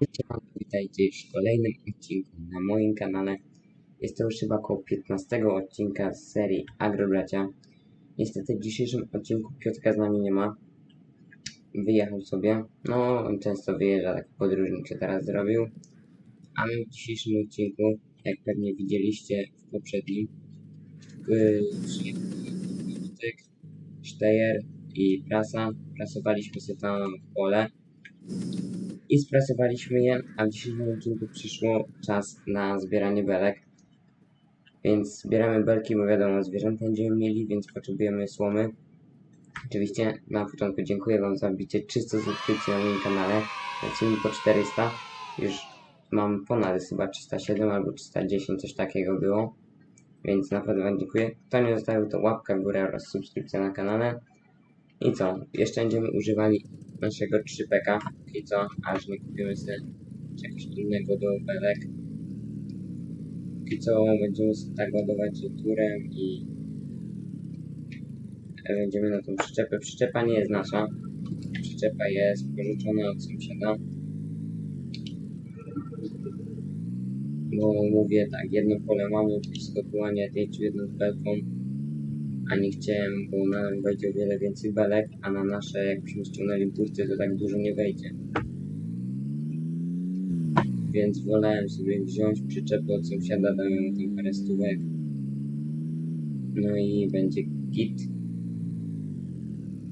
Witajcie w kolejnym odcinku na moim kanale. Jest to już chyba około 15 odcinka z serii Agrobracia. Niestety w dzisiejszym odcinku Piotrka z nami nie ma. Wyjechał sobie. No, on często wyjeżdża, tak podróżniczy teraz zrobił. A my w dzisiejszym odcinku, jak pewnie widzieliście w poprzednim, yy, Sztejer i prasa. Prasowaliśmy sobie tam pole i sprasowaliśmy je, a w dzisiejszym odcinku przyszło czas na zbieranie belek. Więc zbieramy belki, bo wiadomo, zwierzęta będziemy mieli, więc potrzebujemy słomy. Oczywiście na początku dziękuję Wam za wbicie 300 subskrypcji na moim kanale. Lecimy po 400. Już mam ponad chyba 307 albo 310, coś takiego było. Więc naprawdę Wam dziękuję. Kto nie zostawił, to łapka w górę oraz subskrypcja na kanale. I co? Jeszcze będziemy używali naszego 3PK. I co? Aż nie kupimy sobie czegoś innego do belek. I co? Będziemy sobie tak ładować turem i będziemy na tą przyczepę. Przyczepa nie jest nasza. Przyczepa jest pożyczona od sąsiada. Bo mówię tak, jedno pole mamy blisko tu, a nie tej czy jedną z belką a nie chciałem, bo na nam wejdzie o wiele więcej belek, a na nasze jakbyśmy ściągnęli burty, to tak dużo nie wejdzie. Więc wolałem sobie wziąć przyczepę od sąsiada, dałem mu tam parę stówek. No i będzie git.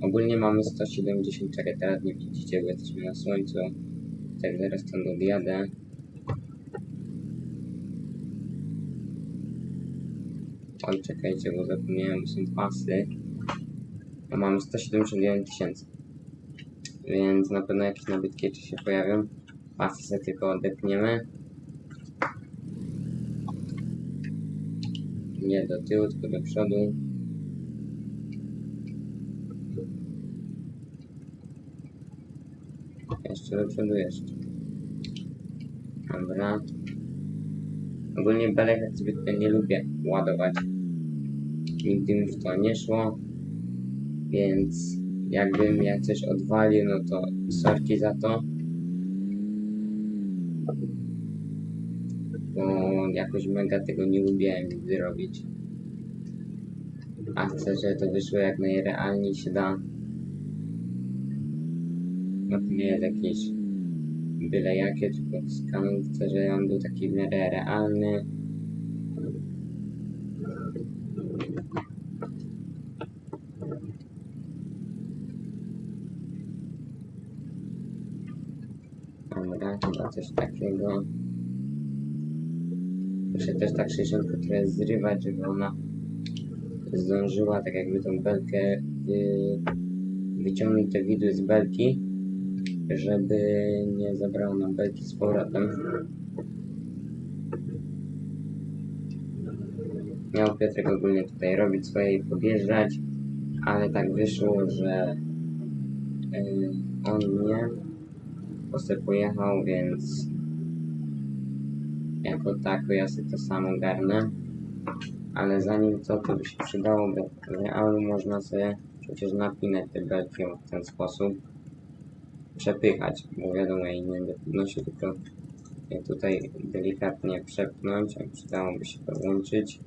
Ogólnie mamy 170, czekaj, teraz nie widzicie, bo jesteśmy na słońcu. Tak zaraz tam odjadę. Oj, czekajcie, bo zapomniałem, są pasy. A mamy 179 tysięcy. Więc na pewno jakieś nabytki jeszcze się pojawią. Pasy sobie tylko odepniemy. Nie do tyłu, tylko do przodu. Jeszcze do przodu, jeszcze. Dobra. Ogólnie belek zbytnio nie lubię ładować. Nigdy mi w to nie szło. Więc jakbym ja coś odwalił, no to sorki za to. Bo jakoś mega tego nie lubiłem nigdy robić. A chcę, żeby to wyszło jak najrealniej się da. No to nie jest jakieś byle jakie, tylko Canon chcę, żeby on był taki w miarę realny. Dobra, chyba coś takiego. Muszę też tak 60 trochę zrywać, żeby ona zdążyła tak jakby tą belkę wy... wyciągnąć te widły z belki żeby nie zabrało nam belki z powrotem. Miał Piotrek ogólnie tutaj robić swoje i podjeżdżać, ale tak wyszło, że yy, on nie po pojechał, więc jako tako ja sobie to samo garnę. Ale zanim to, to by się przydało, bo w realu można sobie przecież napinać te belki w ten sposób przepychać, bo wiadomo, ja nie będę podnosił, tylko tutaj delikatnie przepchnąć, a przydałoby się to włączyć.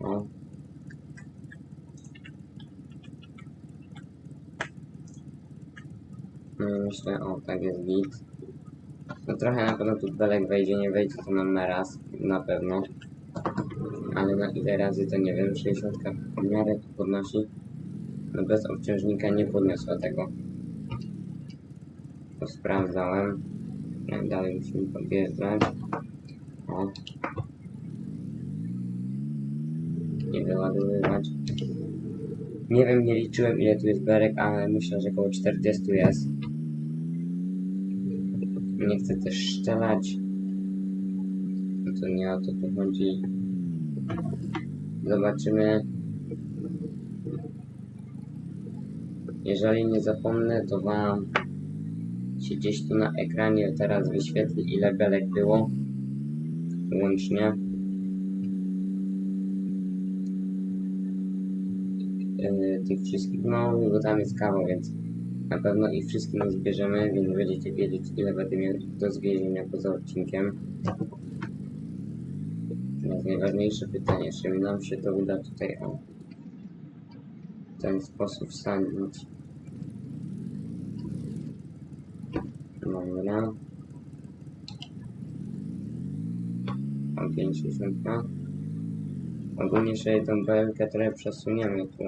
O. No i myślę, o, tak jest git. No trochę na pewno tu belek wejdzie, nie wejdzie to na raz, na pewno. Ale na ile razy to nie wiem, 60 w miarę tu podnosi. No bez obciążnika nie podniosła tego. To sprawdzałem. Jak dalej musimy podjeżdżać. O. Nie wyładowywać. Nie wiem, nie liczyłem ile tu jest berek, ale myślę, że około 40 jest. Nie chcę też szczelać. No to nie o to tu chodzi. Zobaczymy Jeżeli nie zapomnę, to Wam się gdzieś tu na ekranie teraz wyświetli, ile belek było łącznie. Yy, tych wszystkich, no bo tam jest kawał, więc Na pewno ich wszystkich nie zbierzemy, więc będziecie wiedzieć ile będę miał do zwiezienia poza odcinkiem. Teraz najważniejsze pytanie, czy nam się to uda tutaj o w ten sposób wsadzić. Dobra. O 50. Ogólnie sobie tą belkę trochę przesuniemy tu.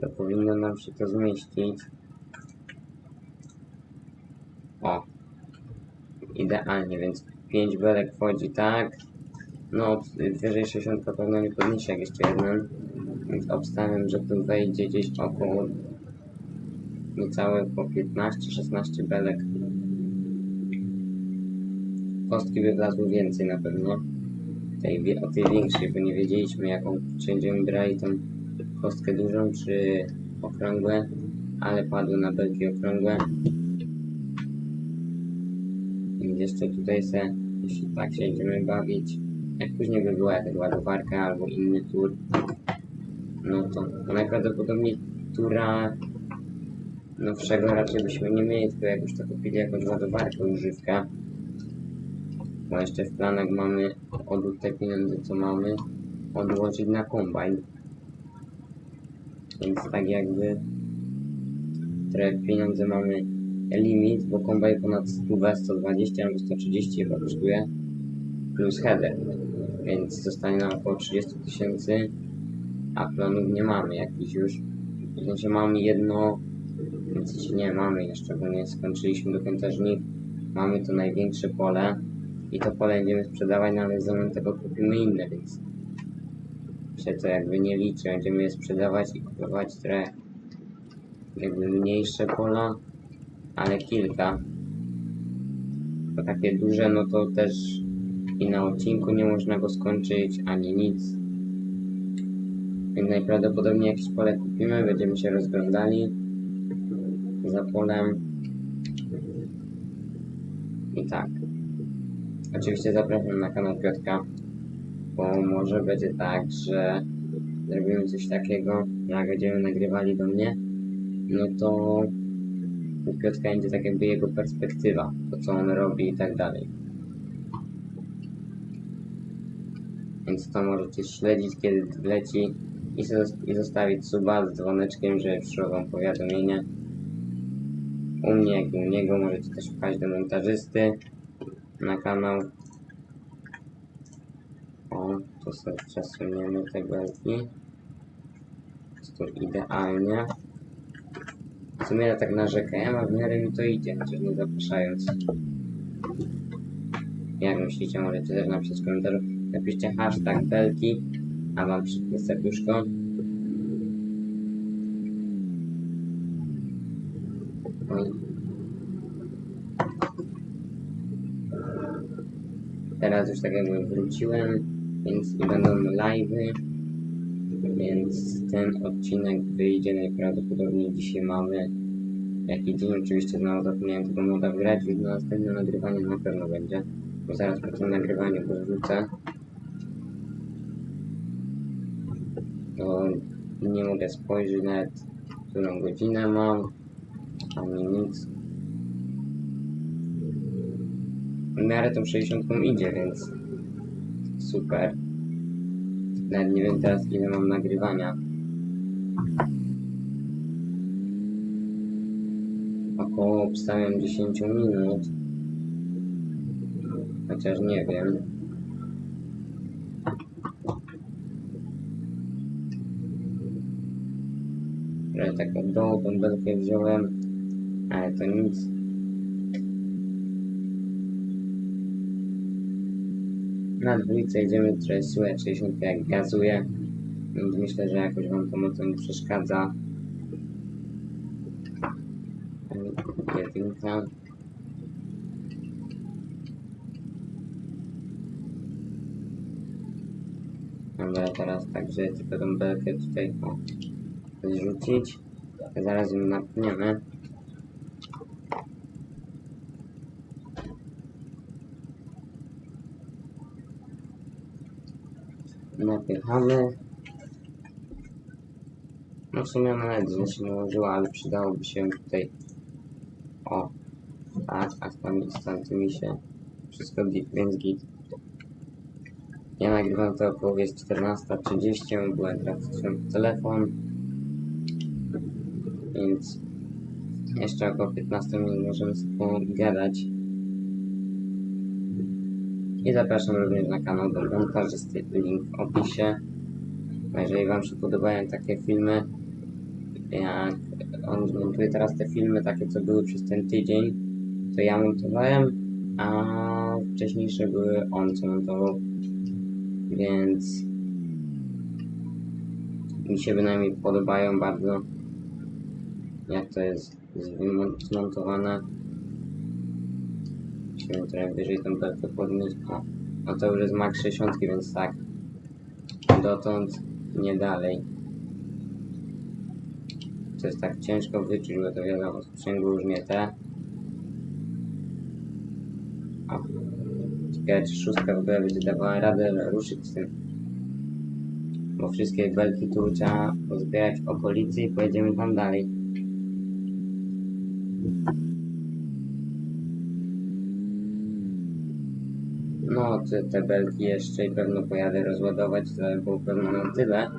To powinno nam się to zmieścić. O. Idealnie, więc 5 belek wchodzi tak. No, wyżej 60 pewno nie podniesie jak jeszcze jeden. Więc obstawiam, że tu wejdzie gdzieś około niecałe po 15-16 belek. Kostki by wlazły więcej na pewno. Tej, o tej większej, bo nie wiedzieliśmy jaką, będziemy brali tą kostkę dużą, czy okrągłe, ale padły na belki okrągłe. Więc jeszcze tutaj se, jeśli tak się będziemy bawić, jak później by była jakaś ładowarka albo inny tur, no to, najprawdopodobniej tura nowszego raczej byśmy nie mieli, tylko jak już to kupili jakąś ładowarkę używka. Bo jeszcze w planach mamy od te pieniądze co mamy odłożyć na kombajn. Więc tak jakby trochę pieniądze mamy limit, bo kombajn ponad 100, 120 albo 130 chyba kosztuje plus header. Więc zostanie nam około 30 tysięcy, a planów nie mamy jakichś już. W sensie mamy jedno, więc jeśli nie mamy jeszcze, bo nie skończyliśmy do końca żniw. Mamy to największe pole i to pole będziemy sprzedawać, no ale zamiast tego kupimy inne, więc się to jakby nie liczy. Będziemy je sprzedawać i kupować trochę jakby mniejsze pola, ale kilka. Bo takie duże, no to też i na odcinku nie można go skończyć, ani nic. Więc najprawdopodobniej jakieś pole kupimy, będziemy się rozglądali za polem. I tak. Oczywiście zapraszam na kanał Piotrka, bo może będzie tak, że zrobimy coś takiego, jak będziemy nagrywali do mnie, no to u będzie tak jakby jego perspektywa, to co on robi i tak dalej. Więc to możecie śledzić, kiedy leci i, zos- i zostawić suba z dzwoneczkiem, żeby przyszło wam powiadomienie. U mnie, jak i u niego możecie też wpaść do montażysty na kanał. Przesuniemy te belki. Tu idealnie. W sumie ja tak narzekałem, a w miarę mi to idzie, chociaż nie zapraszając. Jak myślicie, możecie też napisać w komentarzu. Napiszcie hashtag belki, a wam przypnę serduszko. Teraz już tak jakby wróciłem, więc nie będą live'y, więc ten odcinek wyjdzie najprawdopodobniej dzisiaj mamy jaki dzień, oczywiście znowu zapomniałem tego moda wgrać, więc na następne nagrywanie na pewno będzie, bo zaraz po tym nagrywaniu go wrzucę. To nie mogę spojrzeć nawet, którą godzinę mam, ani nic. W miarę tą 60 idzie, więc super. Nawet nie wiem teraz ile mam nagrywania. Około obstawiam 10 minut. Chociaż nie wiem. Że tak od dołu tą belkę wziąłem, ale to nic. Na dwójce idziemy trochę słychać 60 jak gazuje, więc myślę, że jakoś wam to mocno nie przeszkadza. Jedynka. Dobra, teraz także tylko tą belkę tutaj o, zrzucić. Zaraz ją napniemy. Napychamy. No w sumie ona nawet źle się nałożyła, ale przydałoby się tutaj... O, tak, a z tam z tamtymi się wszystko git, więc git. Ja nagrywam to około jest 14.30, byłem w telefon. Więc jeszcze około 15 minut możemy sobie pogadać. I zapraszam również na kanał do montażysty, link w opisie. A Jeżeli Wam się podobają takie filmy, jak on montuje teraz te filmy, takie co były przez ten tydzień, to ja montowałem, a wcześniejsze były on co montował. Więc mi się bynajmniej podobają bardzo, jak to jest zmon- zmontowane. Trochę wyżej tą belkę podnieść. O, no to już jest max 60, więc tak. Dotąd nie dalej. To jest tak ciężko wyczuć, bo to wiadomo, sprzęgło już nie te. O. Ciekawe, czy szóstka w ogóle będzie dawała radę ruszyć z tym. Bo wszystkie belki tu trzeba pozbierać w okolicy i pojedziemy tam dalej. No, te, belki jeszcze i pewno pojadę rozładować, to było pewno na tyle.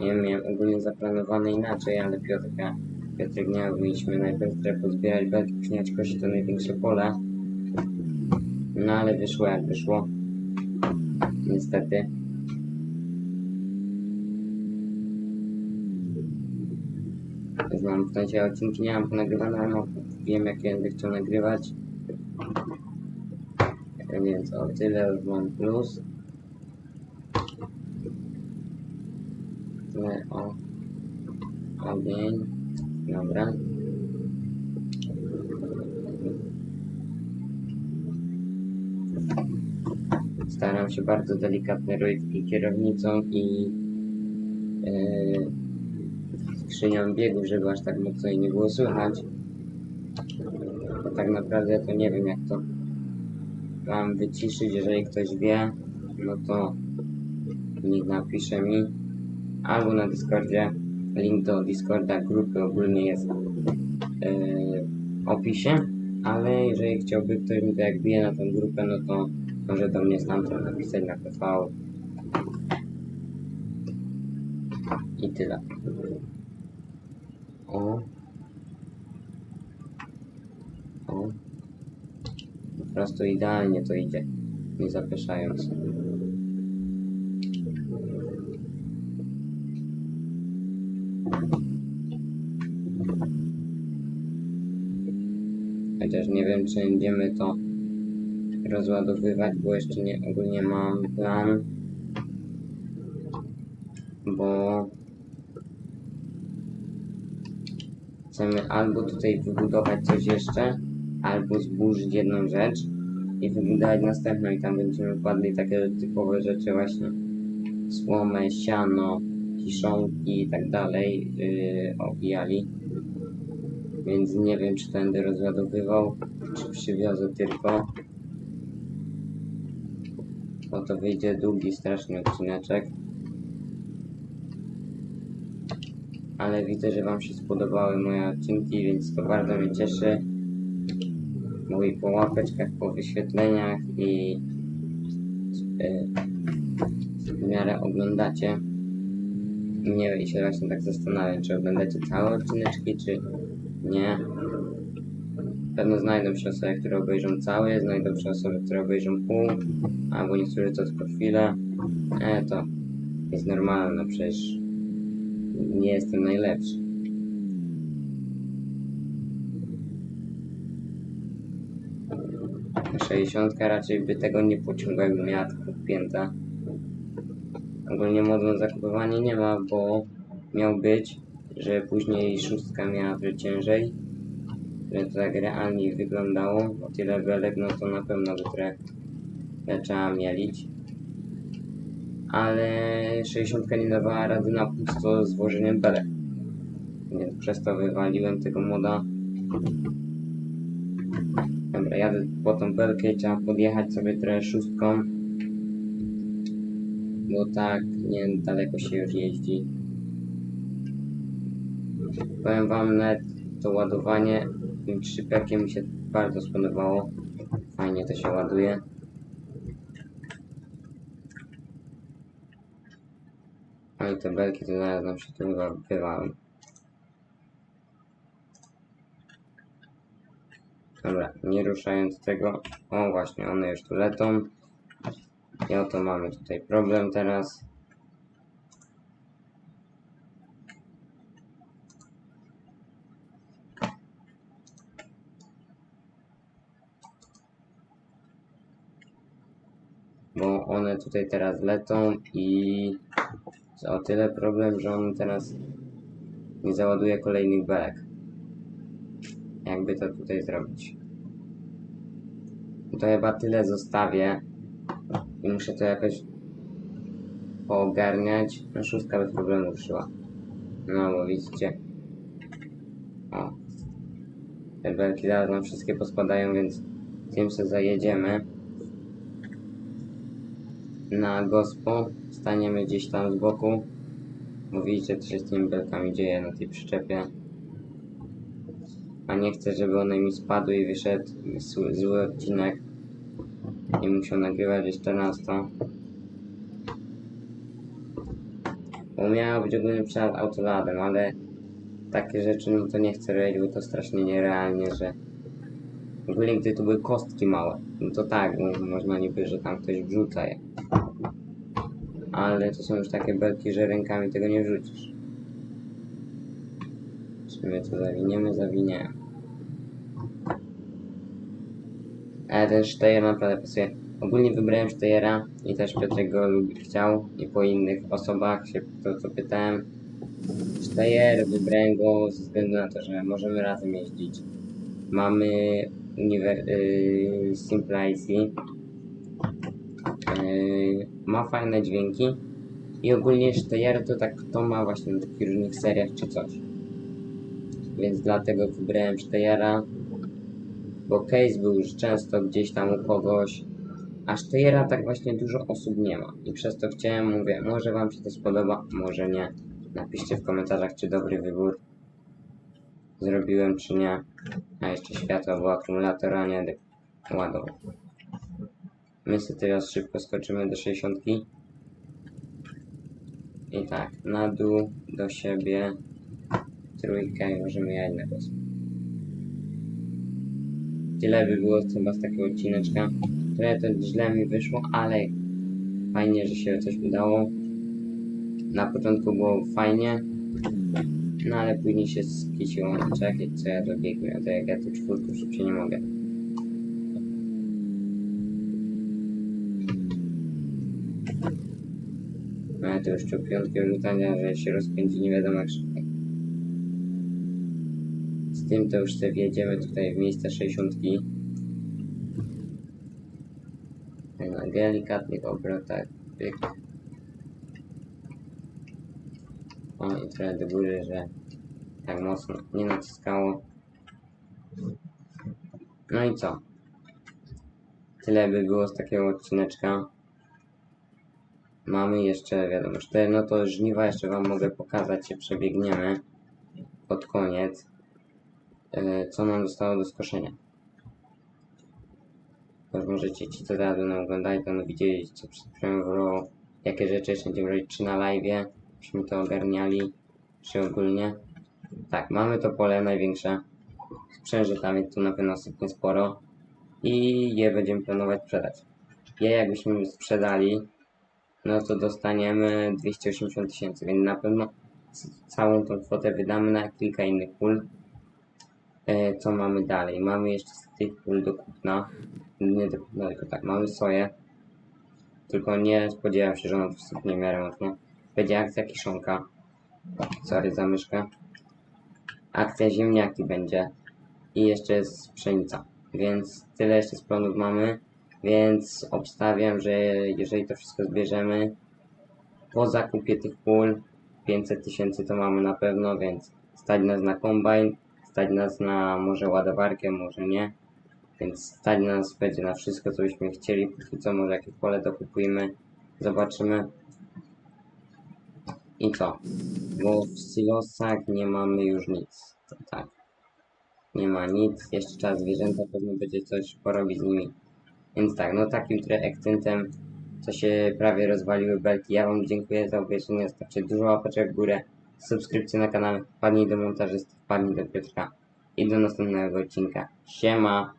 Ja miałem ogólnie zaplanowane inaczej, ale Piotrka, Piotrek nie mieliśmy najpierw trochę pozbierać belki, przyjechać kosić to największe pole. No ale wyszło jak wyszło. Niestety. Znam w sensie odcinki nie mam ponagrywane, ale no, wiem jakie będę chciał nagrywać. Więc o tyle mam plus. Tyle o ogień. Dobra. Staram się bardzo delikatnie robić i kierownicą i yy, skrzynią biegów, żeby aż tak mocno jej nie było słychać. Bo tak naprawdę to nie wiem jak to mam wyciszyć, jeżeli ktoś wie, no to niech napisze mi albo na Discordzie. Link do Discorda grupy ogólnie jest yy, w opisie, ale jeżeli chciałby ktoś mi to jak bije na tą grupę, no to może do mnie stamtąd napisać na PV. I tyle. O. Po prostu idealnie to idzie. Nie zapieszając. Chociaż nie wiem, czy będziemy to rozładowywać, bo jeszcze nie ogólnie mam plan. Bo chcemy albo tutaj wybudować coś jeszcze, albo zburzyć jedną rzecz i wybudować następną i tam będziemy kładli takie typowe rzeczy właśnie. Słomę, siano, kiszonki i tak dalej yy, więc nie wiem czy będę rozładowywał czy przywiozę tylko. Bo to wyjdzie długi straszny odcineczek. Ale widzę, że Wam się spodobały moje odcinki, więc to bardzo mnie cieszy. Mówię po łapeczkach, po wyświetleniach i yy, w miarę oglądacie. Nie i się właśnie tak zastanawiam, czy oglądacie całe odcineczki, czy nie. Pewno znajdą się osoby, które obejrzą cały, znajdą się osoby, które obejrzą pół, albo niektórzy to tylko chwilę. E, to jest normalne, przecież nie jestem najlepszy. Sześćdziesiątka raczej by tego nie pociągła, jakby miała tylko pięta. Ogólnie modu zakupywanie nie ma, bo miał być, że później szóstka miała trochę ciężej. Że to tak realnie wyglądało. O tyle belek, no to na pewno by trochę trzeba mielić. Ale 60 nie dawała rady na pusto z włożeniem belek. Więc przez to wywaliłem tego moda. Jadę po tą belkę trzeba podjechać sobie trochę szóstką. Bo tak nie daleko się już jeździ. Powiem wam, nawet to ładowanie tym szyberkiem mi się bardzo spodobało. Fajnie to się ładuje. No i te belki to zaraz nam się tu chyba wywalą. Dobra, nie ruszając tego. O właśnie, one już tu lecą. I oto mamy tutaj problem teraz. Bo one tutaj teraz lecą i o tyle problem, że on teraz nie załaduje kolejnych belek. Jakby to tutaj zrobić? To chyba tyle zostawię. I muszę to jakoś poogarniać. No szóstka bez problemu ruszyła. No bo widzicie. O. Te belki zaraz nam wszystkie pospadają, więc tym się zajedziemy. Na gospo. Staniemy gdzieś tam z boku. Bo widzicie, co się z tymi belkami dzieje na tej przyczepie. A nie chcę, żeby one mi spadły i wyszedł zły, odcinek. I musiał nagrywać jeszcze raz to. Bo miało być ogólnie przed autoladem, ale takie rzeczy no to nie chcę robić, bo to strasznie nierealnie, że ogólnie gdy to były kostki małe, no to tak, bo można niby, że tam ktoś wrzuca je. Ale to są już takie belki, że rękami tego nie wrzucisz. Czy my to zawiniemy? Zawiniemy. Ale ten Steyr naprawdę pasuje. Ogólnie wybrałem Steyra i też Piotrek go lubi, chciał i po innych osobach się to co pytałem. Steyer wybrałem go ze względu na to, że możemy razem jeździć. Mamy uniwer- yy, Simple IC. Yy, ma fajne dźwięki. I ogólnie Steyer to tak kto ma właśnie na takich różnych seriach czy coś. Więc dlatego wybrałem Steyera bo case był już często gdzieś tam u kogoś, a Steyera tak właśnie dużo osób nie ma. I przez to chciałem, mówię, może wam się to spodoba, może nie. Napiszcie w komentarzach, czy dobry wybór zrobiłem, czy nie. A jeszcze światła, bo akumulatora nie dy- ładował. My sobie teraz szybko skoczymy do 60. I tak, na dół, do siebie, trójkę i możemy na kosmos. Tyle by było chyba z takiego odcineczka. Trochę to źle mi wyszło, ale fajnie, że się coś udało. Na początku było fajnie, no ale później się skisiło. Czekaj, co ja dobiegnę, to jak ja tu czwórkę szybciej nie mogę. No to już tu piątki rzucania, że się rozpędzi nie wiadomo jak. Z tym to już sobie wjedziemy tutaj w miejsce 60. Na delikatnych obrotach. Pyk. O i trochę do góry, że tak mocno nie naciskało. No i co? Tyle by było z takiego odcineczka. Mamy jeszcze, wiadomo, cztery, no to żniwa jeszcze wam mogę pokazać, się przebiegniemy pod koniec co nam zostało do skoszenia. Możecie ci, co teraz będą oglądali, będą widzieli, co przed chwilą było, jakie rzeczy jeszcze będziemy robić, czy na live, byśmy to ogarniali, czy ogólnie. Tak, mamy to pole największe, sprzężytami, tu na pewno sypnie sporo i je będziemy planować sprzedać. Je jakbyśmy sprzedali, no to dostaniemy 280 tysięcy, więc na pewno całą tą kwotę wydamy na kilka innych pól. E, co mamy dalej? Mamy jeszcze z tych pól do kupna. Nie do kupna, tylko tak, mamy soję. Tylko nie spodziewam się, że ona tu sypnie w miarę mocno. Będzie akcja kiszonka. Sorry za myszkę. Akcja ziemniaki będzie. I jeszcze jest pszenica. Więc tyle jeszcze z planów mamy. Więc obstawiam, że jeżeli to wszystko zbierzemy, po zakupie tych pól 500 tysięcy to mamy na pewno, więc stać nas na kombajn, stać nas na może ładowarkę, może nie. Więc stać nas będzie na wszystko, co byśmy chcieli. Póki co może jakieś pole dokupujemy, zobaczymy. I co? Bo w silosach nie mamy już nic. Tak. Nie ma nic. Jeszcze czas zwierzęta, pewno będzie coś porobić z nimi. Więc tak, no takim trochę akcentem, co się prawie rozwaliły belki. Ja Wam dziękuję za obejrzenie. Zostawcie dużo łapeczek w górę. Subskrypcję na kanale. Wpadnij do montażysty, wpadnij do Piotrka. I do następnego odcinka. Siema!